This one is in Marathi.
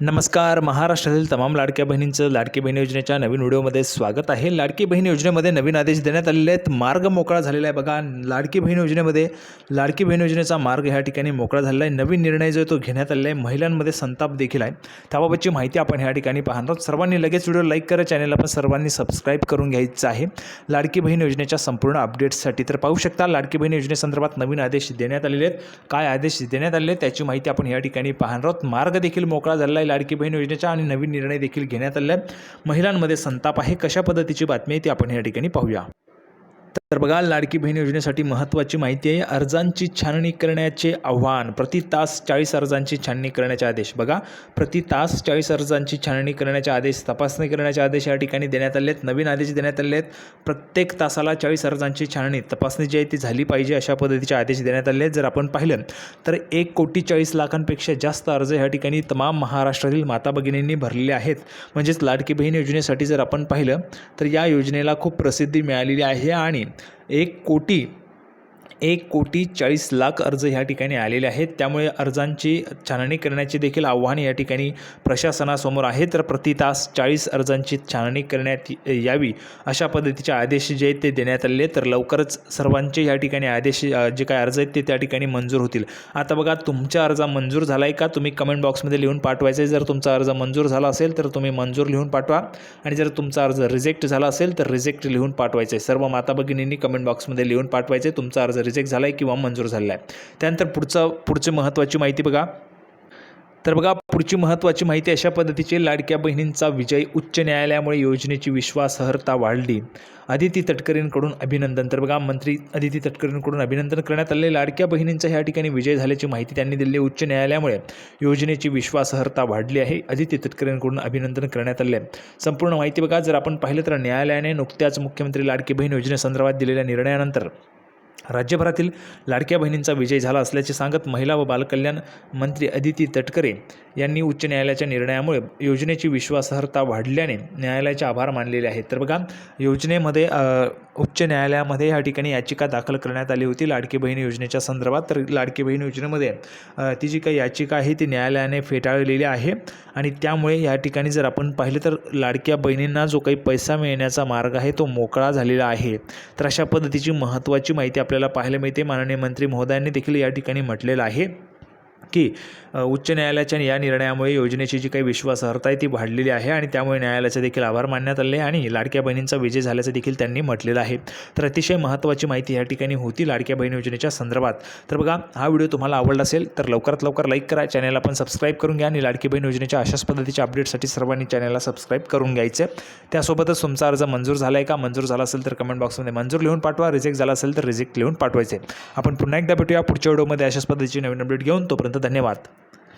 नमस्कार. महाराष्ट्रातील तमाम लाडक्या बहिणींचं लाडकी बहीण योजनेच्या नवीन व्हिडिओमध्ये स्वागत आहे. लाडकी बहीण योजनेमध्ये नवीन आदेश देण्यात आलेले आहेत. मार्ग मोकळा झालेला आहे. बघा लाडकी बहीण योजनेमध्ये लाडकी बहीण योजनेचा मार्ग ह्या ठिकाणी मोकळा झालेला आहे. नवीन निर्णय जो आहे तो घेण्यात आलेला आहे. महिलांमध्ये संताप देखील आहे. त्याबाबतची माहिती आपण ह्या ठिकाणी पाहणार आहोत. सर्वांनी लगेच व्हिडिओ लाईक करा. चॅनलला पण सर्वांनी सबस्क्राईब करून घ्यायचं आहे. लाडकी बहीण योजनेच्या संपूर्ण अपडेट्ससाठी तर पाहू शकता लाडकी बहीण योजनेसंदर्भात नवीन आदेश देण्यात आलेले आहेत. काय आदेश देण्यात आलेले आहेत त्याची माहिती आपण ह्या ठिकाणी पाहणार आहोत. मार्ग देखील मोकळा झालेला आहे. लाडकी बहीण योजनेचा आणि नवीन निर्णय देखील घेण्यात आलेला महिलांमध्ये संताप आहे. कशा पद्धतीची बातमी आहे ती आपण या ठिकाणी पाहूया. तर बघा लाडकी बहीण योजनेसाठी महत्त्वाची माहिती आहे. अर्जांची छाननी करण्याचे आव्हान प्रति तास चाळीस अर्जांची छाननी करण्याचे आदेश. बघा प्रति तास चाळीस अर्जांची छाननी करण्याचे आदेश तपासणी करण्याचे आदेश या ठिकाणी देण्यात आले आहेत नवीन आदेश देण्यात आले आहेत. प्रत्येक तासाला चाळीस अर्जांची छाननी तपासणी जी आहे ती झाली पाहिजे अशा पद्धतीचे आदेश देण्यात आले आहेत. जर आपण पाहिलं तर एक कोटी चाळीस लाखांपेक्षा जास्त अर्ज ह्या ठिकाणी तमाम महाराष्ट्रातील माता भगिनींनी भरलेले आहेत. म्हणजेच लाडकी बहीण योजनेसाठी जर आपण पाहिलं तर या योजनेला खूप प्रसिद्धी मिळालेली आहे आणि एक कोटी एक कोटी चाळीस लाख अर्ज ह्या ठिकाणी आलेले आहेत. त्यामुळे अर्जांची छाननी करण्याचे देखील आव्हान या ठिकाणी प्रशासनासमोर आहे तर प्रति तास चाळीस अर्जांची छाननी करण्यात यावी अशा पद्धतीचे आदेश जे आहेत ते देण्यात आलेले तर लवकरच सर्वांचे या ठिकाणी आदेश जे काय अर्ज आहेत ते त्या ठिकाणी मंजूर होतील. आता बघा तुमचा अर्ज मंजूर झाला आहे का? तुम्ही कमेंट बॉक्समध्ये लिहून पाठवायचे जर तुमचा अर्ज मंजूर झाला असेल तर तुम्ही मंजूर लिहून पाठवा. आणि जर तुमचा अर्ज रिजेक्ट झाला असेल तर रिजेक्ट लिहून पाठवायचे सर्व माता भगिनींनी कमेंट बॉक्समध्ये लिहून पाठवायचे तुमचा अर्ज रिजेक्ट झाला आहे किंवा मंजूर झालेला आहे त्यानंतर पुढचं पुढची महत्त्वाची माहिती बघा. तर बघा पुढची महत्त्वाची माहिती अशा पद्धतीची लाडक्या बहिणींचा विजय उच्च न्यायालयामुळे योजनेची विश्वासार्हता वाढली. अदिती तटकरेंकडून अभिनंदन. तर बघा मंत्री अदिती तटकरेंकडून अभिनंदन करण्यात आले लाडक्या बहिणींचा ह्या ठिकाणी विजय झाल्याची माहिती त्यांनी दिली. उच्च न्यायालयामुळे योजनेची विश्वासार्हता वाढली आहे. अदिती तटकरेंकडून अभिनंदन करण्यात आले. संपूर्ण माहिती बघा. जर आपण पाहिलं तर न्यायालयाने नुकत्याच मुख्यमंत्री लाडकी बहीण योजनेसंदर्भात दिलेल्या निर्णयानंतर राज्यभरातील लाडक्या बहिणींचा विजय झाला असल्याचे सांगत महिला व बालकल्याण मंत्री अदिती तटकरे यांनी उच्च न्यायालयाच्या निर्णयामुळे योजनेची विश्वासार्हता वाढल्याने न्यायालयाचे आभार मानलेले आहेत. तर बघा योजनेमध्ये उच्च न्यायालयामध्ये या ठिकाणी याचिका दाखल करण्यात आली होती लाडकी बहीण योजनेच्या संदर्भात. तर लाडकी बहीण योजनेमध्ये ती जी काही याचिका आहे ती न्यायालयाने फेटाळलेली आहे आणि त्यामुळे या ठिकाणी जर आपण पाहिलं तर लाडक्या बहिणींना जो काही पैसा मिळण्याचा मार्ग आहे तो मोकळा झालेला आहे. तर अशा पद्धतीची महत्त्वाची माहिती आपल्याला पाहायला मिळते. माननीय मंत्री महोदयांनी देखील या ठिकाणी म्हटलेलं आहे. की उच्च न्यायालयाच्या या निर्णयामुळे योजनेची जी काही विश्वासार्हता आहे ती वाढलेली आहे आणि त्यामुळे न्यायालयाचे देखील आभार मानण्यात आले आणि लाडक्या बहिणींचा विजय झाल्याचं देखील त्यांनी म्हटलेलं आहे. तर अतिशय महत्त्वाची माहिती या ठिकाणी होती लाडक्या बहीण योजनेच्या संदर्भात. तर बघा हा व्हिडिओ तुम्हाला आवडला असेल तर लवकरात लवकर लाईक करा चॅनलला पण सबस्क्राईब करून घ्या आणि लाडकी बहीण योजनेच्या अशाच पद्धतीच्या अपडेटसाठी सर्वांनी चॅनलला सबस्क्राईब करून घ्यायचे. त्यासोबतच तुमचा अर्ज मंजूर झाला आहे का? मंजूर झाला असेल तर कमेंट बॉक्समध्ये मंजूर लिहून पाठवा रिजेक्ट झाला असेल तर रिजेक्ट लिहून पाठवायचे. आपण पुन्हा एकदा भेटूया पुढच्या व्हिडिओमध्ये अशाच पद्धतीची नवीन अपडेट घेऊन. तोपर्यंत धन्यवाद.